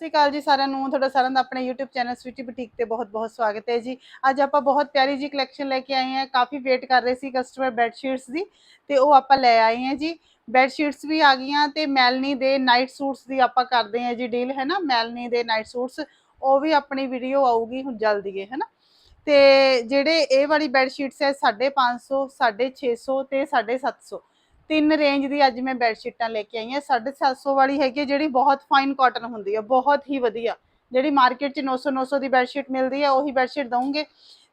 ਸਤਿ ਸ਼੍ਰੀ ਅਕਾਲ ਜੀ ਸਾਰਿਆਂ ਨੂੰ। ਤੁਹਾਡਾ ਸਾਰਿਆਂ ਦਾ ਆਪਣੇ YouTube ਚੈਨਲ ਸਵੀਟੀ ਬੁਟੀਕ ਤੇ ਬਹੁਤ-ਬਹੁਤ ਸਵਾਗਤ ਹੈ ਜੀ। ਅੱਜ ਆਪਾਂ ਬਹੁਤ ਪਿਆਰੀ ਜੀ ਕਲੈਕਸ਼ਨ ਲੈ ਕੇ ਆਏ ਹਾਂ। ਕਾਫੀ ਵੇਟ ਕਰ ਰਹੇ ਸੀ ਕਸਟਮਰ ਬੈੱਡ ਸ਼ੀਟਸ ਦੀ ਤੇ ਉਹ ਆਪਾਂ ਲੈ ਆਏ ਹਾਂ ਜੀ। ਬੈੱਡ ਸ਼ੀਟਸ ਵੀ ਆ ਗਈਆਂ ਤੇ ਮੈਲਨੀ ਦੇ ਨਾਈਟ ਸੂਟਸ ਦੀ ਆਪਾਂ ਕਰਦੇ ਹਾਂ ਜੀ ਡੀਲ ਹੈ ਨਾ? ਮੈਲਨੀ ਦੇ ਨਾਈਟ ਸੂਟਸ ਉਹ ਵੀ ਆਪਣੀ ਵੀਡੀਓ ਆਊਗੀ ਹੁਣ ਜਲਦੀ ਹੈ ਨਾ? ਤੇ ਜਿਹੜੇ ਇਹ ਵਾਲੀ ਬੈੱਡ ਸ਼ੀਟਸ ਹੈ 550 650 ਤੇ 750 ਤਿੰਨ ਰੇਂਜ ਦੀ ਅੱਜ ਮੈਂ ਬੈੱਡ ਸ਼ੀਟਾਂ ਲੈ ਕੇ ਆਈ ਹਾਂ। 750 ਵਾਲੀ ਹੈਗੀ ਹੈ ਜਿਹੜੀ ਬਹੁਤ ਫਾਈਨ ਕਾਟਨ ਹੁੰਦੀ ਹੈ ਬਹੁਤ ਹੀ ਵਧੀਆ। ਜਿਹੜੀ ਮਾਰਕੀਟ 'ਚ 900 900 ਦੀ ਬੈੱਡ ਸ਼ੀਟ ਮਿਲਦੀ ਹੈ ਉਹੀ ਬੈੱਡ ਸ਼ੀਟ ਦਵਾਂਗੇ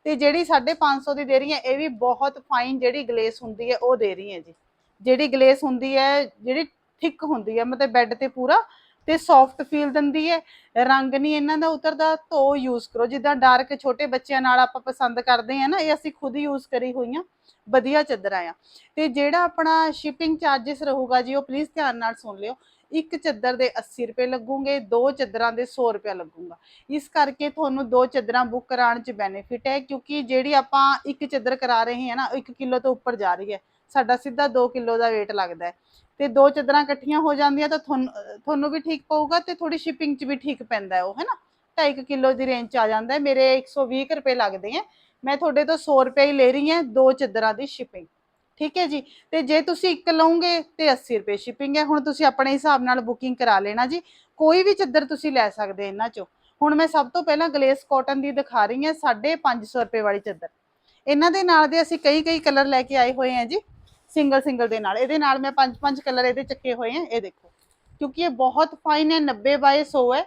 ਤੇ ਜਿਹੜੀ 550 ਦੀ ਦੇ ਰਹੀ ਹੈ ਇਹ ਵੀ ਬਹੁਤ ਫਾਈਨ ਜਿਹੜੀ ਗਲੇਸ ਹੁੰਦੀ ਹੈ ਉਹ ਦੇ ਰਹੀ ਹੈ ਜੀ। ਜਿਹੜੀ ਗਲੇਸ ਹੁੰਦੀ ਹੈ ਜਿਹੜੀ ਥਿਕ ਹੁੰਦੀ ਹੈ ਮਤਲਬ ਬੈੱਡ ਤੇ ਪੂਰਾ ਤੇ ਸੌਫਟ ਫੀਲ ਦਿੰਦੀ ਹੈ ਰੰਗ ਨਹੀਂ ਇਹਨਾਂ ਦਾ ਉਤਰਦਾ, ਧੋ ਯੂਜ਼ ਕਰੋ। ਜਿੱਦਾਂ ਡਾਰਕ ਛੋਟੇ ਬੱਚਿਆਂ ਨਾਲ ਆਪਾਂ ਪਸੰਦ ਕਰਦੇ ਆ ਨਾ, ਇਹ ਅਸੀਂ ਖੁਦ ਯੂਜ਼ ਕਰੀ ਹੋਈਆਂ ਵਧੀਆ ਚੱਦਰਾਂ ਆ ਤੇ ਜਿਹੜਾ ਆਪਣਾ ਸ਼ਿਪਿੰਗ ਚਾਰजेस ਰਹੂਗਾ ਜੀ, ਉਹ ਪਲੀਜ਼ ਧਿਆਨ ਨਾਲ ਸੁਣ ਲਿਓ। ਇੱਕ ਚੱਦਰ ਦੇ 80 ਰੁਪਏ ਲੱਗੂਗੇ, ਦੋ ਚੱਦਰਾਂ ਦੇ 100 ਰੁਪਏ ਲੱਗੂਗਾ। ਇਸ ਕਰਕੇ ਤੁਹਾਨੂੰ ਦੋ ਚੱਦਰਾਂ ਬੁੱਕ ਕਰਾਉਣ 'ਚ ਬੈਨੀਫਿਟ ਹੈ, ਕਿਉਂਕਿ ਜਿਹੜੀ ਆਪਾਂ ਇੱਕ ਚੱਦਰ ਕਰਾ ਰਹੇ ਹਾਂ ਨਾ 1 ਕਿਲੋ ਤੋਂ ਉੱਪਰ ਜਾ ਰਹੀ ਹੈ। ਸਾਡਾ ਸਿੱਧਾ 2 ਕਿਲੋ ਦਾ weight ਲੱਗਦਾ ਹੈ। ਤੇ ਦੋ ਚਾਦਰਾਂ ਇਕੱਠੀਆਂ ਹੋ ਜਾਂਦੀਆਂ ਤਾਂ ਤੁਹਾਨੂੰ ਤੁਹਾਨੂੰ ਵੀ ਠੀਕ ਪਊਗਾ ਤੇ ਥੋੜੀ ਸ਼ਿਪਿੰਗ 'ਚ ਵੀ ਠੀਕ ਪੈਂਦਾ ਹੈ ਉਹ, ਹੈ 2.5 ਕਿਲੋ ਦੀ ਰੇਂਜ 'ਚ ਆ ਜਾਂਦਾ ਹੈ। ਮੇਰੇ 120 ਕੁ ਰੁਪਏ ਲੱਗਦੇ ਆ ਮੈਂ ਤੁਹਾਡੇ ਤੋਂ 100 ਰੁਪਏ ਹੀ ਲੈ ਰਹੀ ਹਾਂ ਦੋ ਚਾਦਰਾਂ ਦੀ ਸ਼ਿਪਿੰਗ ਠੀਕ ਹੈ ਜੀ? ਤੇ ਜੇ ਤੁਸੀਂ ਇੱਕ ਲਓਗੇ ਤੇ 80 ਰੁਪਏ ਸ਼ਿਪਿੰਗ ਹੈ। ਹੁਣ ਤੁਸੀਂ ਆਪਣੇ ਹਿਸਾਬ ਨਾਲ ਬੁਕਿੰਗ ਕਰਾ ਲੈਣਾ ਜੀ। ਕੋਈ ਵੀ ਚਾਦਰ ਤੁਸੀਂ ਲੈ ਸਕਦੇ ਇਹਨਾਂ ਚੋਂ। ਹੁਣ ਮੈਂ ਸਭ ਤੋਂ ਪਹਿਲਾਂ ਗਲੇਸ ਕਾਟਨ ਦੀ ਦਿਖਾ ਰਹੀ ਹਾਂ 550 ਰੁਪਏ ਵਾਲੀ ਚਾਦਰ। ਇਹਨਾਂ ਦੇ ਨਾਲ ਦੇ ਅਸੀਂ ਕਈ ਕਈ ਕਲਰ ਲੈ ਕੇ ਆਏ ਹੋਏ ਹਾਂ ਜੀ। ਸਿੰਗਲ ਸਿੰਗਲ ਦੇ ਨਾਲ। ਇਹਦੇ ਨਾਲ ਮੈਂ ਪੰਜ ਪੰਜ ਕਲਰ ਇਹਦੇ ਚੱਕੇ ਹੋਏ ਆ। ਇਹ ਦੇਖੋ। ਕਿਉਂਕਿ ਇਹ ਬਹੁਤ ਫਾਈਨ ਹੈ 90 ਬਾਏ 100 ਹੈ।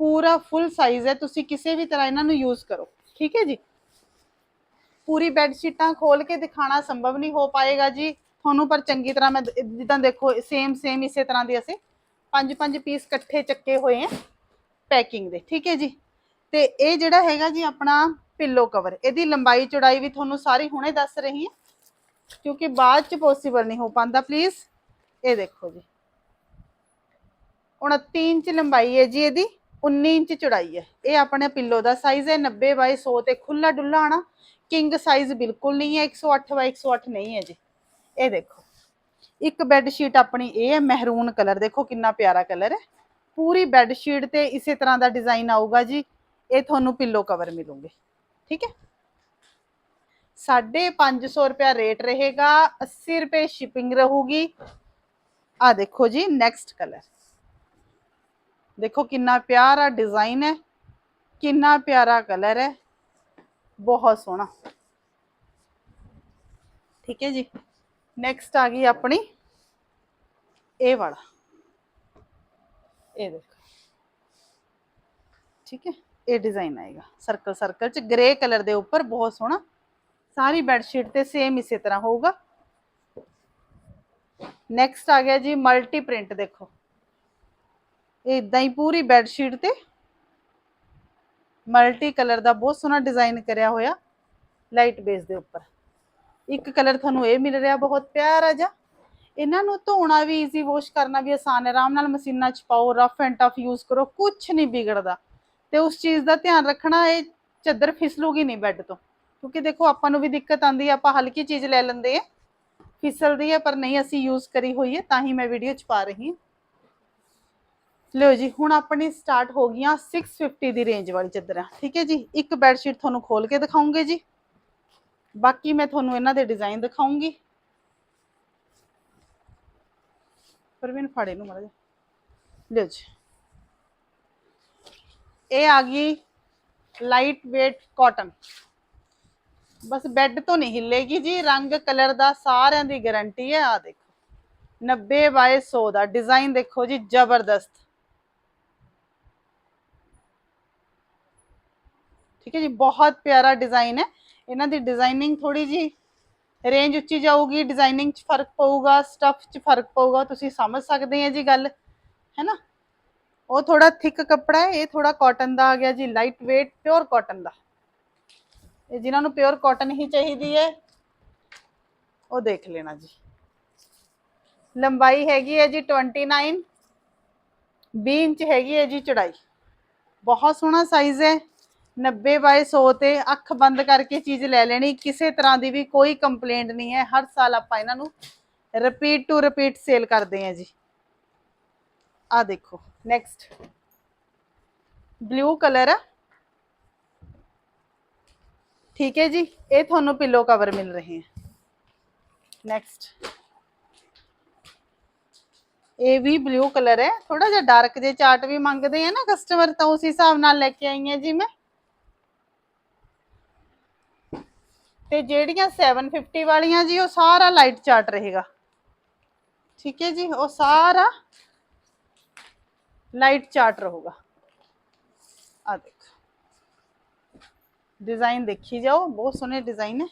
ਪੂਰਾ ਫੁੱਲ ਸਾਈਜ਼ ਹੈ। ਤੁਸੀਂ ਕਿਸੇ ਵੀ ਤਰ੍ਹਾਂ ਇਹਨਾਂ ਨੂੰ ਯੂਜ਼ ਕਰੋ। ਠੀਕ ਹੈ ਜੀ? ਪੂਰੀ ਬੈੱਡ ਸ਼ੀਟਾਂ ਖੋਲ ਕੇ ਦਿਖਾਣਾ ਸੰਭਵ ਨਹੀਂ ਹੋ ਪਾਏਗਾ ਜੀ। ਤੁਹਾਨੂੰ ਪਰ ਚੰਗੀ ਤਰ੍ਹਾਂ ਮੈਂ ਜਿੱਦਾਂ ਦੇਖੋ ਸੇਮ ਸੇਮ ਇਸੇ ਤਰ੍ਹਾਂ ਦੇ ਅਸੀਂ ਪੰਜ ਪੰਜ ਪੀਸ ਇਕੱਠੇ ਚੱਕੇ ਹੋਏ ਆ ਪੈਕਿੰਗ ਦੇ। ਠੀਕ ਹੈ ਜੀ? ਤੇ ਇਹ ਜਿਹੜਾ ਹੈਗਾ ਜੀ ਆਪਣਾ ਪਿੱਲੋ ਕਵਰ ਇਹਦੀ ਲੰਬਾਈ ਚੌੜਾਈ ਵੀ ਤੁਹਾਨੂੰ ਸਾਰੀ ਹੁਣੇ ਦੱਸ ਰਹੀ ਹਾਂ। ਕਿਉਂਕਿ ਬਾਅਦ ਚ ਪੋਸੀਬਲ ਨਹੀਂ ਹੋ ਪਾਂਦਾ ਪਲੀਜ਼ ਇਹ ਦੇਖੋ ਜੀ। 29 ਇੰਚ ਲੰਬਾਈ ਹੈ ਜੀ ਇਹਦੀ 19 ਇੰਚ ਚੌੜਾਈ ਹੈ। ਇਹ ਆਪਣੇ ਪਿੱਲੋ ਦਾ ਸਾਈਜ਼ ਹੈ 90 ਬਾਈ 100 ਤੇ ਖੁੱਲਾ ਡੁੱਲਾ ਆਣਾ। ਕਿੰਗ ਸਾਈਜ਼ ਬਿਲਕੁਲ ਨਹੀਂ ਹੈ 108 ਬਾਈ 108 ਨਹੀਂ ਹੈ ਜੀ। ਇਹ ਦੇਖੋ। ਇੱਕ ਬੈੱਡ ਸ਼ੀਟ ਆਪਣੀ ਇਹ ਹੈ, ਮਹਿਰੂਨ ਕਲਰ। ਦੇਖੋ ਕਿੰਨਾ ਪਿਆਰਾ ਕਲਰ ਹੈ। ਪੂਰੀ ਬੈੱਡ ਸ਼ੀਟ ਤੇ ਇਸੇ ਤਰ੍ਹਾਂ ਦਾ ਡਿਜ਼ਾਈਨ ਆਊਗਾ ਜੀ। ਇਹ ਤੁਹਾਨੂੰ ਪਿੱਲੋ ਕਵਰ ਮਿਲੂਗੇ। ਠੀਕ ਹੈ? 550 ਰੁਪਿਆ ਰੇਟ ਰਹੇਗਾ 80 ਰੁਪਏ ਸ਼ਿਪਿੰਗ ਰਹੂਗੀ ਆ ਦੇਖੋ ਜੀ ਨੈਕਸਟ ਕਲਰ ਦੇਖੋ ਕਿੰਨਾ ਪਿਆਰਾ ਡਿਜ਼ਾਈਨ ਹੈ ਕਿੰਨਾ ਪਿਆਰਾ ਕਲਰ ਹੈ ਬਹੁਤ ਸੋਹਣਾ ਠੀਕ ਹੈ ਜੀ ਨੈਕਸਟ ਆ ਗਈ ਆਪਣੀ ਇਹ ਵਾਲਾ ਇਹ ਦੇਖੋ ਠੀਕ ਹੈ ਇਹ ਡਿਜ਼ਾਈਨ ਆਏਗਾ ਸਰਕਲ ਸਰਕਲ ਚ ਗ੍ਰੇ ਕਲਰ ਦੇ ਉੱਪਰ ਬਹੁਤ ਸੋਹਣਾ ਸਾਰੀ ਬੈੱਡਸ਼ੀਟ ਤੇ ਸੇਮ ਇਸੇ ਤਰ੍ਹਾਂ ਹੋਊਗਾ। ਨੈਕਸਟ ਆ ਗਿਆ ਜੀ ਮਲਟੀ ਪ੍ਰਿੰਟ ਦੇਖੋ। ਇਹ ਇਦਾਂ ਹੀ ਪੂਰੀ ਬੈੱਡ ਤੇ ਮਲਟੀ ਕਲਰ ਦਾ ਬਹੁਤ ਸੋਹਣਾ ਡਿਜ਼ਾਈਨ ਕਰਿਆ ਹੋਇਆ ਲਾਈਟ ਬੇਸ ਦੇ ਉੱਪਰ। ਇੱਕ ਕਲਰ ਤੁਹਾਨੂੰ ਇਹ ਮਿਲ ਰਿਹਾ ਬਹੁਤ ਪਿਆਰਾ ਜਿਹਾ। ਇਹਨਾਂ ਨੂੰ ਧੋਣਾ ਵੀ ਈਜ਼ੀ ਵਾਸ਼ ਕਰਨਾ ਵੀ ਆਸਾਨ ਹੈ। ਆਰਾਮ ਨਾਲ ਮਸ਼ੀਨਾਂ 'ਚ ਪਾਓ ਰਫ ਐਂਡ ਟਫ ਯੂਜ਼ ਕਰੋ ਕੁਝ ਨਹੀਂ ਵਿਗੜਦਾ। ਤੇ ਉਸ ਚੀਜ਼ ਦਾ ਧਿਆਨ ਰੱਖਣਾ, ਇਹ ਚੱਦਰ ਫਿਸਲੂਗੀ ਨਹੀਂ ਬੈੱਡ ਤੋਂ। ਕਿਉਂਕਿ ਦੇਖੋ, ਆਪਾਂ ਨੂੰ ਵੀ ਦਿੱਕਤ ਆਂਦੀ ਹੈ, ਆਪਾਂ ਹਲਕੀ ਚੀਜ਼ ਲੈ ਲੈਂਦੇ ਆ ਫਿਸਲਦੀ ਹੈ, ਪਰ ਨਹੀਂ, ਅਸੀਂ ਯੂਜ਼ ਕਰੀ ਹੋਈ ਹੈ, ਤਾਂ ਹੀ ਮੈਂ ਵੀਡੀਓ 'ਚ ਪਾ ਰਹੀ ਹਾਂ। ਲਿਓ ਜੀ, ਹੁਣ ਆਪਣੀ ਸਟਾਰਟ ਹੋ ਗਈਆਂ 650 ਦੀ ਰੇਂਜ ਵਾਲੀ ਚੱਦਰਾਂ। ਠੀਕ ਹੈ ਜੀ, ਇੱਕ ਬੈੱਡ ਸ਼ੀਟ ਤੁਹਾਨੂੰ ਖੋਲ ਕੇ ਦਿਖਾਉਂਗੇ ਜੀ। ਬਾਕੀ ਮੈਂ ਤੁਹਾਨੂੰ ਇਹਨਾਂ ਦੇ ਡਿਜ਼ਾਈਨ ਦਿਖਾਉਂਗੀ। ਪਰਵੀਨ, ਫਾੜੇ ਨੂੰ ਮੜਾ ਲਿਓ ਜੀ। ਇਹ ਆ ਗਈ ਲਾਈਟ weight ਕਾਟਨ ਬਸ ਬੈੱਡ ਤੋਂ ਨਹੀਂ ਹਿੱਲੇਗੀ ਜੀ, ਰੰਗ ਕਲਰ ਦਾ ਸਾਰਿਆਂ ਦੀ ਗਾਰੰਟੀ ਹੈ ਆ ਦੇਖੋ। 90 ਬਾਏ 100 ਦਾ ਡਿਜ਼ਾਈਨ ਦੇਖੋ ਜੀ, ਜ਼ਬਰਦਸਤ। ਠੀਕ ਹੈ ਜੀ, ਬਹੁਤ ਪਿਆਰਾ ਡਿਜ਼ਾਈਨ ਹੈ। ਇਹਨਾਂ ਦੀ ਡਿਜ਼ਾਈਨਿੰਗ ਥੋੜੀ ਜੀ ਰੇਂਜ ਉੱਚੀ ਜਾਊਗੀ ਡਿਜ਼ਾਈਨਿੰਗ 'ਚ ਫ਼ਰਕ ਪਊਗਾ ਸਟਫ 'ਚ ਫ਼ਰਕ ਪਊਗਾ, ਤੁਸੀਂ ਸਮਝ ਸਕਦੇ ਆ ਜੀ ਗੱਲ, ਹੈ ਨਾ? ਉਹ ਥੋੜਾ ਥਿਕ ਕੱਪੜਾ ਹੈ, ਇਹ ਥੋੜਾ ਕਾਟਨ ਦਾ ਆ ਗਿਆ ਜੀ ਲਾਈਟ weight ਪਿਓਰ ਕਾਟਨ ਦਾ। ਇਹ ਜਿਨ੍ਹਾਂ ਨੂੰ ਪਿਓਰ ਕਾਟਨ ਹੀ ਚਾਹੀਦੀ ਹੈ ਉਹ ਦੇਖ ਲੈਣਾ ਜੀ। ਲੰਬਾਈ ਹੈਗੀ ਹੈ ਜੀ 29 20 ਇੰਚ ਹੈਗੀ ਹੈ ਜੀ ਚੜਾਈ। ਬਹੁਤ ਸੋਹਣਾ ਸਾਈਜ਼ ਹੈ 90 ਬਾਏ 100 ਤੇ ਅੱਖ ਬੰਦ ਕਰਕੇ ਚੀਜ਼ ਲੈ ਲੈਣੀ, ਕਿਸੇ ਤਰ੍ਹਾਂ ਦੀ ਵੀ ਕੋਈ ਕੰਪਲੇਂਟ ਨਹੀਂ ਹੈ ਹਰ ਸਾਲ ਆਪਾਂ ਇਹਨਾਂ ਨੂੰ ਰਿਪੀਟ ਟੂ ਰਿਪੀਟ ਸੇਲ ਕਰਦੇ ਹਾਂ ਜੀ। ਆ ਦੇਖੋ ਨੈਕਸਟ ਬਲੂ ਕਲਰ ਆ। ਠੀਕ ਹੈ ਜੀ, ਇਹ ਤੁਹਾਨੂੰ ਪਿੱਲੋ ਕਵਰ ਮਿਲ ਰਹੇ ਹੈ। ਨੈਕਸਟ ਇਹ ਵੀ ਬਲੂ ਕਲਰ ਹੈ ਥੋੜਾ ਜਿਹਾ ਡਾਰਕ ਜੇ ਚਾਰਟ ਵੀ ਮੰਗਦੇ ਆ ਨਾ ਕਸਟਮਰ ਤਾਂ ਉਸ ਹਿਸਾਬ ਨਾਲ ਲੈ ਕੇ ਆਈ ਹਾਂ ਜੀ ਮੈਂ। ਤੇ ਜਿਹੜੀਆਂ 750 ਵਾਲੀਆਂ ਜੀ, ਉਹ ਸਾਰਾ ਲਾਈਟ ਚਾਰਟ ਰਹੇਗਾ। ਠੀਕ ਹੈ ਜੀ, ਉਹ ਸਾਰਾ ਲਾਈਟ ਚਾਰਟ ਰਹੂਗਾ ਆ ਦੇਖ ਡਿਜ਼ਾਈਨ ਦੇਖੀ ਜਾਓ ਬਹੁਤ ਸੋਹਣੇ ਡਿਜ਼ਾਈਨ ਹੈ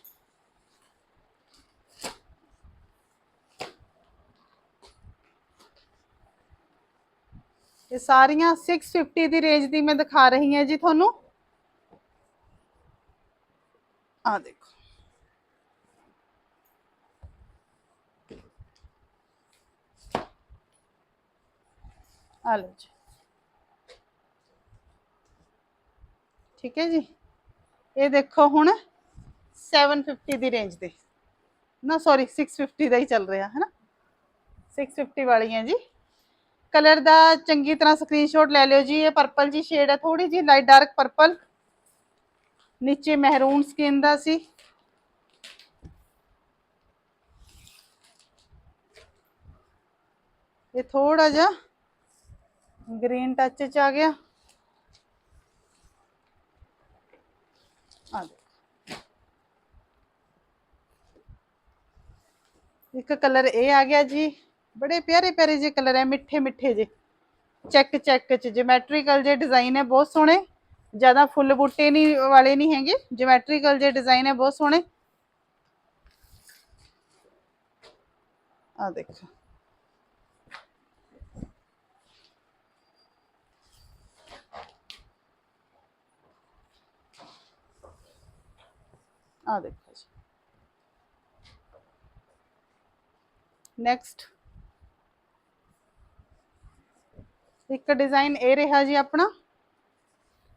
ਇਹ ਸਾਰੀਆਂ 650 ਦੀ ਰੇਂਜ ਦੀ ਮੈਂ ਦਿਖਾ ਰਹੀ ਹਾਂ ਜੀ ਤੁਹਾਨੂੰ ਆ ਦੇਖੋ ਆ ਲਓ ਜੀ ਠੀਕ ਹੈ ਜੀ ਇਹ ਦੇਖੋ ਹੁਣ 750 ਦੀ ਰੇਂਜ ਦੇ ਨਾ ਸੌਰੀ 650 ਦਾ ਹੀ ਚੱਲ ਰਿਹਾ, ਹੈ ਨਾ? 650 ਵਾਲੀਆਂ ਜੀ। ਕਲਰ ਦਾ ਚੰਗੀ ਤਰ੍ਹਾਂ ਸਕਰੀਨਸ਼ਾਟ ਲੈ ਲਿਓ ਜੀ। ਇਹ ਪਰਪਲ ਜੀ ਸ਼ੇਡ ਹੈ ਥੋੜੀ ਜੀ ਲਾਈਟ ਡਾਰਕ ਪਰਪਲ ਨੀਚੇ ਮਹਿਰੂਨ ਸਕਿਨ ਦਾ ਸੀ। ਇਹ ਥੋੜਾ ਜਿਹਾ ਗ੍ਰੀਨ ਟੱਚ ਚ ਆ ਗਿਆ। ਆ ਇੱਕ ਕਲਰ ਇਹ ਆ ਗਿਆ ਜੀ, ਬੜੇ ਪਿਆਰੇ ਪਿਆਰੇ ਜਿਹੇ ਕਲਰ ਹੈ ਮਿੱਠੇ ਮਿੱਠੇ ਜੇ ਚੈੱਕ ਚੈੱਕ ਚ ਜਿਓਮੈਟ੍ਰੀਕਲ ਜੇ ਡਿਜ਼ਾਈਨ ਹੈ ਬਹੁਤ ਸੋਹਣੇ। ਜ਼ਿਆਦਾ ਫੁੱਲ ਬੂਟੇ ਨਹੀਂ ਵਾਲੇ ਨਹੀਂ ਹੈਗੇ ਜਿਓਮੈਟ੍ਰੀਕਲ ਜੇ ਡਿਜ਼ਾਈਨ ਹੈ ਬਹੁਤ ਸੋਹਣੇ। ਆ ਦੇਖੋ। ਆ ਦੇਖੋ ਜੀ ਨੈਕਸਟ ਇੱਕ ਡਿਜ਼ਾਈਨ ਇਹ ਰਿਹਾ ਜੀ ਆਪਣਾ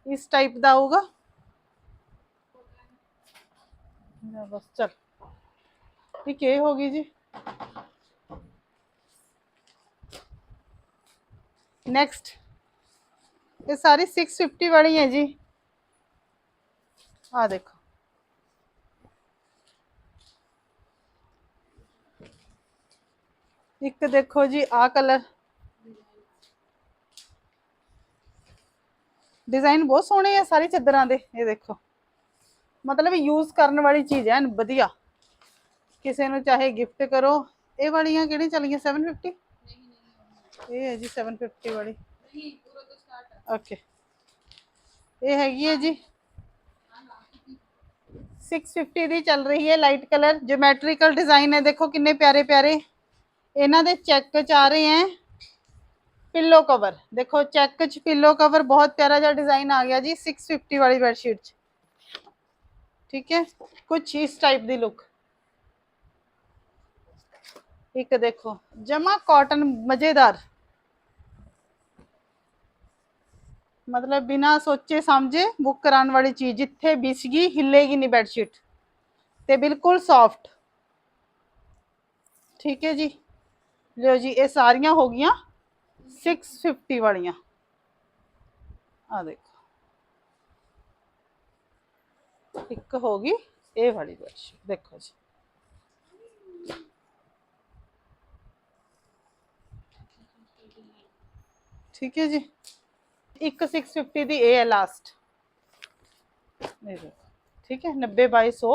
ਇਸ ਟਾਈਪ ਦਾ ਆਊਗਾ ਲੈ ਬਸ ਚਲ ਠੀਕ ਇਹ ਹੋ ਗਈ ਜੀ ਨੈਕਸਟ ਇਹ ਸਾਰੀ 650 ਵਾਲੀ ਹੈ ਜੀ ਆ ਦੇਖੋ ਇੱਕ ਦੇਖੋ ਜੀ ਆ ਕਲਰ ਡਿਜ਼ਾਈਨ ਬਹੁਤ ਸੋਹਣੇ ਆ ਸਾਰੀ ਚਾਦਰਾਂ ਦੇ, ਇਹ ਦੇਖੋ। ਮਤਲਬ ਯੂਜ਼ ਕਰਨ ਵਾਲੀ ਚੀਜ਼ ਹੈ ਐਨ ਵਧੀਆ। ਕਿਸੇ ਨੂੰ ਚਾਹੇ ਗਿਫਟ ਕਰੋ, ਇਹ ਵਾਲੀਆਂ ਕਿਹੜੀ ਚੱਲੀਆਂ 750 ਇਹ ਹੈ ਜੀ 750 ਵਾਲੀ। ਓਕੇ ਇਹ ਹੈਗੀ ਹੈ ਜੀ। 650 ਦੀ ਚੱਲ ਰਹੀ ਹੈ ਲਾਈਟ ਕਲਰ ਜਿਓਮੈਟ੍ਰੀਕਲ ਡਿਜ਼ਾਈਨ ਹੈ, ਦੇਖੋ ਕਿੰਨੇ ਪਿਆਰੇ ਪਿਆਰੇ ਇਹਨਾਂ ਦੇ ਚੈੱਕ ਚ ਆ ਰਹੇ ਹੈ ਪਿੱਲੋ ਕਵਰ ਦੇਖੋ ਚੈੱਕ ਚ ਪਿੱਲੋ ਕਵਰ ਬਹੁਤ ਪਿਆਰਾ ਜਿਹਾ ਡਿਜ਼ਾਈਨ ਆ ਗਿਆ ਜੀ 650 ਵਾਲੀ ਬੈਡਸ਼ੀਟ ਚ। ਠੀਕ ਹੈ ਕੁਝ ਇਸ ਟਾਈਪ ਦੀ ਲੁੱਕ ਇੱਕ ਦੇਖੋ, ਜਮਾ ਕਾਟਨ ਮਜ਼ੇਦਾਰ। ਮਤਲਬ ਬਿਨਾ ਸੋਚੇ ਸਮਝੇ ਬੁੱਕ ਕਰਾਉਣ ਵਾਲੀ ਚੀਜ਼, ਜਿੱਥੇ ਵਿਛ ਹਿੱਲੇਗੀ ਨਹੀਂ ਬੈਡਸ਼ੀਟ ਤੇ ਬਿਲਕੁਲ ਸੌਫਟ ਠੀਕ ਹੈ ਜੀ? ਲਿਓ ਜੀ, ਇਹ ਸਾਰੀਆਂ ਹੋ ਗਈਆਂ 650 ਵਾਲੀਆਂ। ਆ ਦੇਖੋ। ਇੱਕ ਹੋ ਗਈ ਇਹ ਵਾਲੀ ਬੈਡਸ਼ੀਟ ਦੇਖੋ ਜੀ। ਠੀਕ ਹੈ ਜੀ। ਇੱਕ 650 ਦੀ ਇਹ ਹੈ ਲਾਸਟ ਠੀਕ ਹੈ 90 ਬਾਈ 100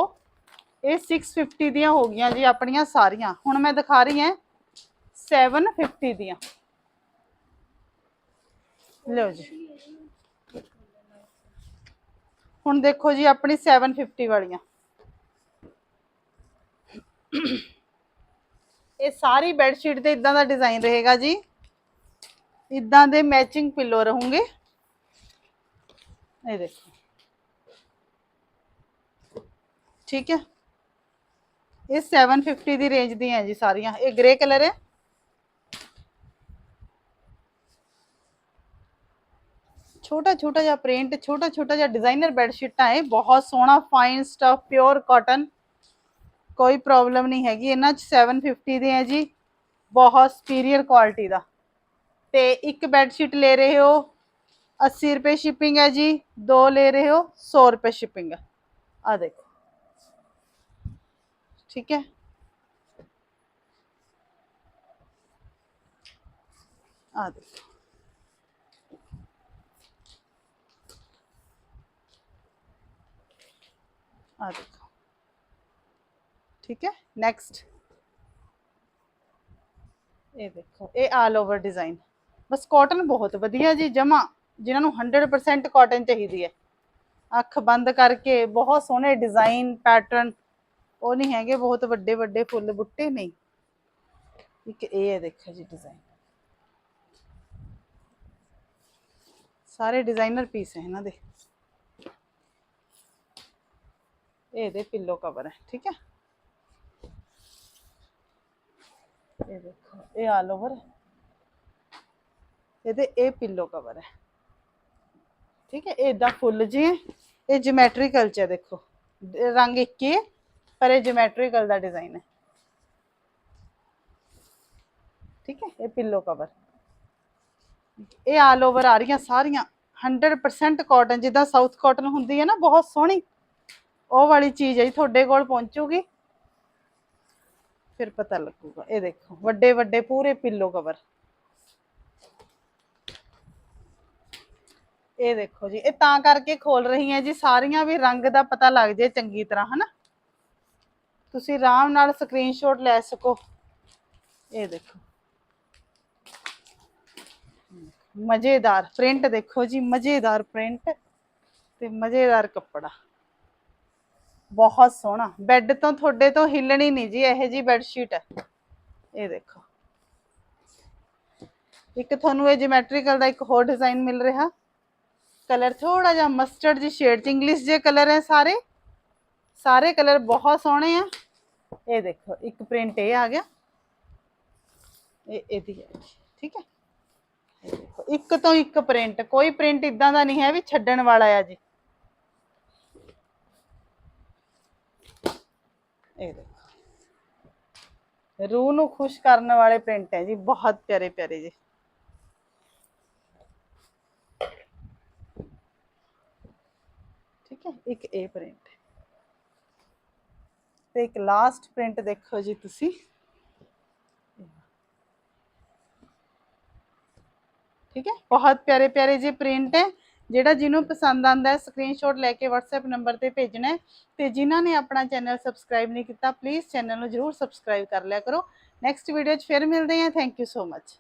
ਇਹ 650 ਦੀਆਂ ਹੋ ਗਈਆਂ ਜੀ ਆਪਣੀਆਂ ਸਾਰੀਆਂ। ਹੁਣ ਮੈਂ ਦਿਖਾ ਰਹੀ ਹਾਂ 750 ਦੀਆਂ। ਲਓ ਜੀ। ਹੁਣ ਦੇਖੋ ਜੀ ਆਪਣੀ 750 ਵਾਲੀਆਂ। ਇਹ ਸਾਰੀ ਬੈੱਡ ਸ਼ੀਟ ਤੇ ਇਦਾਂ ਦਾ ਡਿਜ਼ਾਈਨ ਰਹੇਗਾ ਜੀ। ਇਦਾਂ ਦੇ ਮੈਚਿੰਗ ਪਿੱਲੋ ਰਹੂਗੇ। ਇਹ ਦੇਖੋ। ਠੀਕ ਹੈ। ਇਹ 750 ਦੀ ਰੇਂਜ ਦੀਆਂ ਹੈ ਜੀ ਸਾਰੀਆਂ। ਇਹ ਗ੍ਰੇ ਕਲਰ ਹੈ। ਛੋਟਾ ਛੋਟਾ ਜਿਹਾ ਪ੍ਰਿੰਟ ਛੋਟਾ ਛੋਟਾ ਜਿਹਾ ਡਿਜ਼ਾਈਨਰ ਬੈੱਡ ਸ਼ੀਟਾਂ ਹੈ ਬਹੁਤ ਸੋਹਣਾ ਫਾਈਨ ਸਟਫ ਪਿਓਰ ਕਾਟਨ ਕੋਈ ਪ੍ਰੋਬਲਮ ਨਹੀਂ ਹੈਗੀ, ਇਹਨਾਂ ਚ 750 ਦੇ ਹੈ ਜੀ, ਬਹੁਤ ਸੁਪੀਰੀਅਰ ਕੁਆਲਿਟੀ ਦਾ। ਤੇ ਇੱਕ ਬੈੱਡ ਸ਼ੀਟ ਲੈ ਰਹੇ ਹੋ 80 ਰੁਪਏ ਸ਼ਿਪਿੰਗ ਹੈ ਜੀ, ਦੋ ਲੈ ਰਹੇ ਹੋ 100 ਰੁਪਏ ਸ਼ਿਪਿੰਗ ਹੈ ਆ ਦੇਖੋ। ਠੀਕ ਹੈ? ਆ ਦੇਖੋ। ਆ ਦੇਖੋ। ਠੀਕ ਹੈ? ਨੈਕਸਟ ਇਹ ਦੇਖੋ, ਇਹ ਆਲ ਓਵਰ ਡਿਜ਼ਾਈਨ ਬਸ ਕਾਟਨ ਬਹੁਤ ਵਧੀਆ ਜੀ, ਜਮਾ, ਜਿਨ੍ਹਾਂ ਨੂੰ 100% ਕਾਟਨ ਚਾਹੀਦੀ ਹੈ। ਅੱਖ ਬੰਦ ਕਰਕੇ, ਬਹੁਤ ਸੋਹਣੇ ਡਿਜ਼ਾਈਨ ਪੈਟਰਨ ਉਹ ਨਹੀਂ ਹੈਗੇ, ਬਹੁਤ ਵੱਡੇ ਵੱਡੇ ਫੁੱਲ ਬੁੱਟੇ, ਨਹੀਂ। ਇੱਕ ਇਹ ਹੈ, ਦੇਖੋ ਜੀ ਡਿਜ਼ਾਈਨ ਸਾਰੇ ਡਿਜ਼ਾਈਨਰ ਪੀਸ ਹੈ ਇਹਨਾਂ ਦੇ। ਇਹ ਦੇ ਪਿੱਲੋ ਕਵਰ ਹੈ, ਠੀਕ ਹੈ? ਇਹ ਦੇਖੋ, ਇਹ ਆਲ ਓਵਰ ਇਹਦੇ ਇਹ ਪਿੱਲੋ ਕਵਰ ਹੈ। ਠੀਕ ਹੈ, ਇਹ ਇਦਾਂ ਫੁੱਲ ਜੀ ਇਹ ਜਿਓਮੈਟ੍ਰੀਕਲ ਚ ਹੈ, ਦੇਖੋ। ਰੰਗ ਇੱਕ ਹੀ ਪਰ ਇਹ ਜਿਓਮੈਟ੍ਰੀਕਲ ਦਾ ਡਿਜ਼ਾਈਨ ਹੈ। ਠੀਕ ਹੈ, ਇਹ ਪਿੱਲੋ ਕਵਰ ਇਹ ਆਲ ਓਵਰ ਆ ਰਹੀਆਂ ਸਾਰੀਆਂ। 100% ਕਾਟਨ ਜਿੱਦਾਂ ਸਾਊਥ ਕਾਟਨ ਹੁੰਦੀ ਹੈ ਨਾ, ਬਹੁਤ ਸੋਹਣੀ। ਉਹ ਵਾਲੀ ਚੀਜ਼ ਹੈ ਜੀ, ਤੁਹਾਡੇ ਕੋਲ ਪਹੁੰਚੂਗੀ। ਫਿਰ ਪਤਾ ਲੱਗੂਗਾ। ਇਹ ਦੇਖੋ, ਵੱਡੇ ਵੱਡੇ ਪੂਰੇ ਪਿੱਲੋ ਕਵਰ ਇਹ ਦੇਖੋ ਜੀ, ਇਹ ਤਾਂ ਕਰਕੇ ਖੋਲ ਰਹੀ ਹਾਂ ਜੀ, ਸਾਰੀਆਂ ਵੀ ਰੰਗ ਦਾ ਪਤਾ ਲੱਗ ਜੇ ਚੰਗੀ ਤਰ੍ਹਾਂ, ਹਨਾ? ਤੁਸੀਂ ਆਰਾਮ ਨਾਲ ਸਕਰੀਨਸ਼ਾਟ ਲੈ ਸਕੋ। ਇਹ ਦੇਖੋ। ਮਜ਼ੇਦਾਰ ਪ੍ਰਿੰਟ ਦੇਖੋ ਜੀ, ਮਜ਼ੇਦਾਰ ਪ੍ਰਿੰਟ ਤੇ ਮਜ਼ੇਦਾਰ ਕੱਪੜਾ। ਬਹੁਤ ਸੋਹਣਾ। ਬੈੱਡ ਤੋਂ ਤੁਹਾਡੇ ਤੋਂ ਹਿੱਲਣੀ ਨਹੀਂ ਜੀ, ਇਹੋ ਜੀ ਬੈੱਡ ਸ਼ੀਟ ਹੈ। ਇਹ ਦੇਖੋ। ਇੱਕ ਤੁਹਾਨੂੰ ਇਹ ਜਿਓਮੈਟ੍ਰੀਕਲ ਦਾ ਇੱਕ ਹੋਰ ਡਿਜ਼ਾਈਨ ਮਿਲ ਰਿਹਾ। ਕਲਰ ਥੋੜਾ ਜਿਹਾ ਮਸਟਰਡ ਜੀ ਸ਼ੇਡ ਚ ਇੰਗਲਿਸ਼ ਜੇ ਕਲਰ ਹੈ ਸਾਰੇ। ਸਾਰੇ ਕਲਰ ਬਹੁਤ ਸੋਹਣੇ ਆ। ਇਹ ਦੇਖੋ, ਇੱਕ ਪ੍ਰਿੰਟ ਇਹ ਆ ਗਿਆ। ਇਹ ਇਹਦੀ ਹੈ ਠੀਕ ਹੈ। ਇੱਕ ਤੋਂ ਇੱਕ ਪ੍ਰਿੰਟ ਕੋਈ ਪ੍ਰਿੰਟ ਇਦਾਂ ਦਾ ਨਹੀਂ ਹੈ ਵੀ ਛੱਡਣ ਵਾਲਾ ਆ ਜੀ। ਇਹ ਦੇਖੋ ਰੂਹ ਨੂੰ ਖੁਸ਼ ਕਰਨ ਵਾਲੇ ਪ੍ਰਿੰਟ ਹੈ ਜੀ ਬਹੁਤ ਪਿਆਰੇ ਪਿਆਰੇ ਜੀ ਠੀਕ ਹੈ ਇੱਕ ਇਹ ਪ੍ਰਿੰਟ ਤੇ ਇੱਕ ਲਾਸਟ ਪ੍ਰਿੰਟ ਦੇਖੋ ਜੀ ਤੁਸੀਂ ਠੀਕ ਹੈ ਬਹੁਤ ਪਿਆਰੇ ਪਿਆਰੇ ਜੀ ਪ੍ਰਿੰਟ ਹੈ ਜਿਹੜਾ ਜਿਹਨੂੰ ਪਸੰਦ ਆਂਦਾ ਹੈ ਸਕਰੀਨਸ਼ਾਟ ਲੈ ਕੇ WhatsApp ਨੰਬਰ ਤੇ ਭੇਜਣਾ ਹੈ ਤੇ ਜਿਨ੍ਹਾਂ ਨੇ ਆਪਣਾ ਚੈਨਲ ਸਬਸਕ੍ਰਾਈਬ ਨਹੀਂ ਕੀਤਾ ਪਲੀਜ਼ ਚੈਨਲ ਨੂੰ ਜਰੂਰ ਸਬਸਕ੍ਰਾਈਬ ਕਰ ਲਿਆ ਕਰੋ। ਨੈਕਸਟ ਵੀਡੀਓ 'ਚ ਫਿਰ ਮਿਲਦੇ ਹਾਂ। Thank you so much